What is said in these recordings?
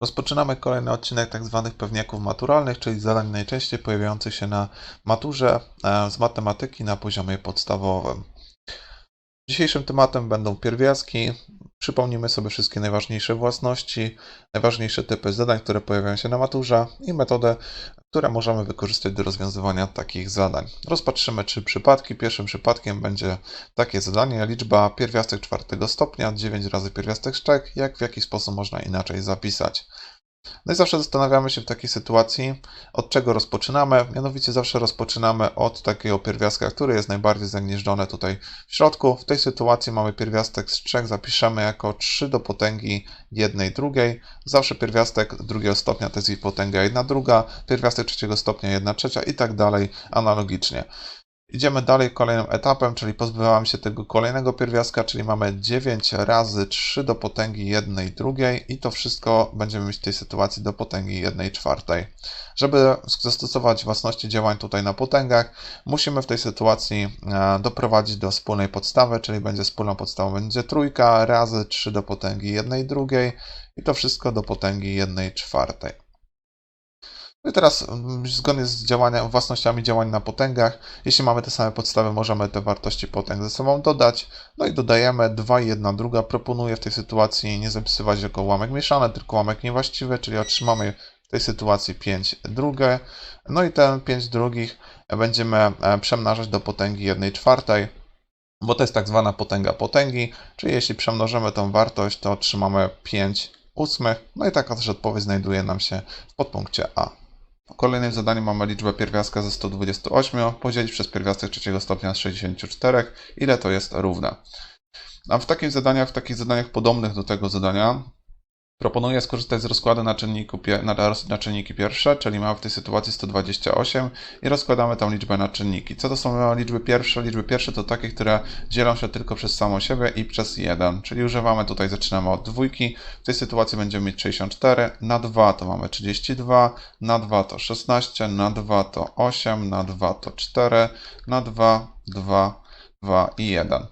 Rozpoczynamy kolejny odcinek tak zwanych pewniaków maturalnych, czyli zadań najczęściej pojawiających się na maturze e, z matematyki na poziomie podstawowym. Dzisiejszym tematem będą pierwiastki. Przypomnimy sobie wszystkie najważniejsze własności, najważniejsze typy zadań, które pojawiają się na maturze i metodę, które możemy wykorzystać do rozwiązywania takich zadań. Rozpatrzymy trzy przypadki. Pierwszym przypadkiem będzie takie zadanie, liczba pierwiastek czwartego stopnia, 9 razy pierwiastek szczek, jak w jaki sposób można inaczej zapisać. No i zawsze zastanawiamy się w takiej sytuacji, od czego rozpoczynamy. Mianowicie zawsze rozpoczynamy od takiego pierwiastka, który jest najbardziej zagnieżdżony tutaj w środku. W tej sytuacji mamy pierwiastek z 3, zapiszemy jako 3 do potęgi 1 drugiej. Zawsze pierwiastek drugiego stopnia to jest i potęga 1 druga, pierwiastek trzeciego stopnia 1 trzecia i tak dalej analogicznie. Idziemy dalej kolejnym etapem, czyli pozbywamy się tego kolejnego pierwiastka, czyli mamy 9 razy 3 do potęgi 1 drugiej i to wszystko będziemy mieć w tej sytuacji do potęgi 1 czwartej. Żeby zastosować własności działań tutaj na potęgach, musimy w tej sytuacji e, doprowadzić do wspólnej podstawy, czyli będzie wspólną podstawą będzie trójka razy 3 do potęgi 1 drugiej i to wszystko do potęgi 1 czwartej. No i teraz mm, zgodnie z działania, własnościami działań na potęgach, jeśli mamy te same podstawy, możemy te wartości potęg ze sobą dodać. No i dodajemy 2 i 1 druga. Proponuję w tej sytuacji nie zapisywać jako ułamek mieszany, tylko ułamek niewłaściwy, czyli otrzymamy w tej sytuacji 5 drugie. No i ten 5 drugich będziemy e, przemnażać do potęgi 1 czwartej, bo to jest tak zwana potęga potęgi, czyli jeśli przemnożymy tą wartość, to otrzymamy 5 ósmych. No i taka też odpowiedź znajduje nam się w podpunkcie A. W kolejnym zadaniu mamy liczbę pierwiastka ze 128 podzielić przez pierwiastek trzeciego stopnia z 64. Ile to jest równe? A w takich zadaniach, w takich zadaniach podobnych do tego zadania Proponuję skorzystać z rozkładu na, czynniku, na, czynniki pierwsze, czyli mamy w tej sytuacji 128 i rozkładamy tą liczbę na czynniki. Co to są liczby pierwsze? Liczby pierwsze to takie, które dzielą się tylko przez samą siebie i przez 1, czyli używamy tutaj, zaczynamy od dwójki. W tej sytuacji będziemy mieć 64, na 2 to mamy 32, na 2 to 16, na 2 to 8, na 2 to 4, na 2, 2, 2 i 1.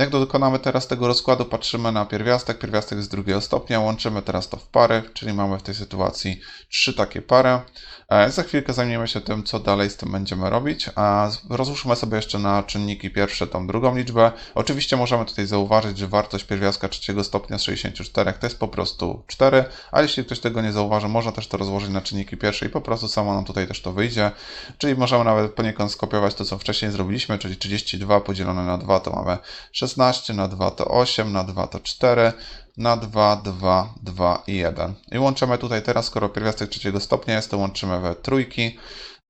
Jak dokonamy teraz tego rozkładu, patrzymy na pierwiastek. Pierwiastek z drugiego stopnia, łączymy teraz to w pary, czyli mamy w tej sytuacji trzy takie pary. E, za chwilkę zajmiemy się tym, co dalej z tym będziemy robić. A rozłóżmy sobie jeszcze na czynniki pierwsze tą drugą liczbę. Oczywiście możemy tutaj zauważyć, że wartość pierwiastka trzeciego stopnia z 64 to jest po prostu 4, a jeśli ktoś tego nie zauważy, można też to rozłożyć na czynniki pierwsze i po prostu samo nam tutaj też to wyjdzie. Czyli możemy nawet poniekąd skopiować to, co wcześniej zrobiliśmy, czyli 32 podzielone na 2 to mamy 16, na 2 to 8, na 2 to 4, na 2, 2, 2 i 1. I łączymy tutaj teraz, skoro pierwiastek trzeciego stopnia jest, to łączymy we trójki.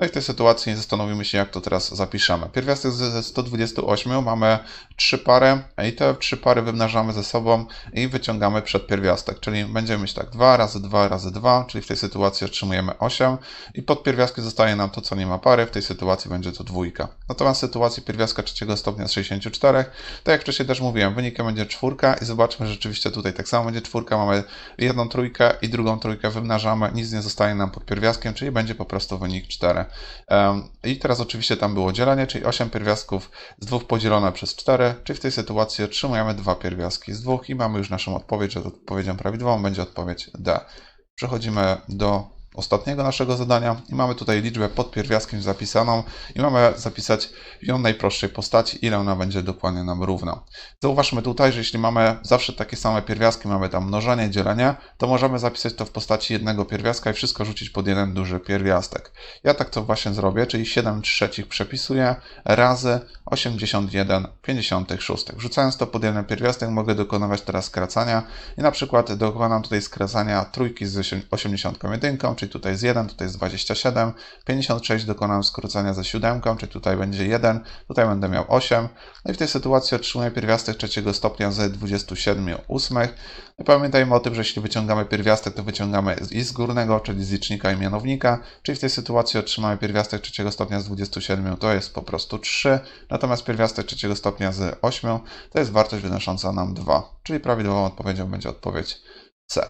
No i w tej sytuacji zastanowimy się, jak to teraz zapiszemy. Pierwiastek ze 128 mamy trzy pary i te trzy pary wymnażamy ze sobą i wyciągamy przed pierwiastek, czyli będziemy mieć tak 2 razy 2 razy 2, czyli w tej sytuacji otrzymujemy 8 i pod pierwiastkiem zostaje nam to, co nie ma pary, w tej sytuacji będzie to dwójka. Natomiast w sytuacji pierwiastka trzeciego stopnia z 64, tak jak wcześniej też mówiłem, wynikiem będzie czwórka i zobaczmy, że rzeczywiście tutaj tak samo będzie czwórka, mamy jedną trójkę i drugą trójkę wymnażamy, nic nie zostaje nam pod pierwiastkiem, czyli będzie po prostu wynik 4. I teraz oczywiście tam było dzielenie, czyli 8 pierwiastków z 2 podzielone przez 4, czyli w tej sytuacji otrzymujemy dwa pierwiastki z 2 i mamy już naszą odpowiedź, że odpowiedzią prawidłową będzie odpowiedź D. Przechodzimy do ostatniego naszego zadania i mamy tutaj liczbę pod pierwiastkiem zapisaną i mamy zapisać w ją najprostszej postaci, ile ona będzie dokładnie nam równa. Zauważmy tutaj, że jeśli mamy zawsze takie same pierwiastki, mamy tam mnożenie, dzielenie, to możemy zapisać to w postaci jednego pierwiastka i wszystko rzucić pod jeden duży pierwiastek. Ja tak to właśnie zrobię, czyli 7 trzecich przepisuję razy 81 56. Wrzucając to pod jeden pierwiastek mogę dokonywać teraz skracania i na przykład dokonam tutaj skracania trójki z 81, czyli tutaj jest 1, tutaj jest 27, 56 dokonam skrócenia ze 7, czyli tutaj będzie 1, tutaj będę miał 8. No i w tej sytuacji otrzymuję pierwiastek trzeciego stopnia z 27 ósmych. No pamiętajmy o tym, że jeśli wyciągamy pierwiastek, to wyciągamy i z górnego, czyli z licznika i mianownika, czyli w tej sytuacji otrzymamy pierwiastek trzeciego stopnia z 27, to jest po prostu 3, natomiast pierwiastek trzeciego stopnia z 8 to jest wartość wynosząca nam 2, czyli prawidłową odpowiedzią będzie odpowiedź C.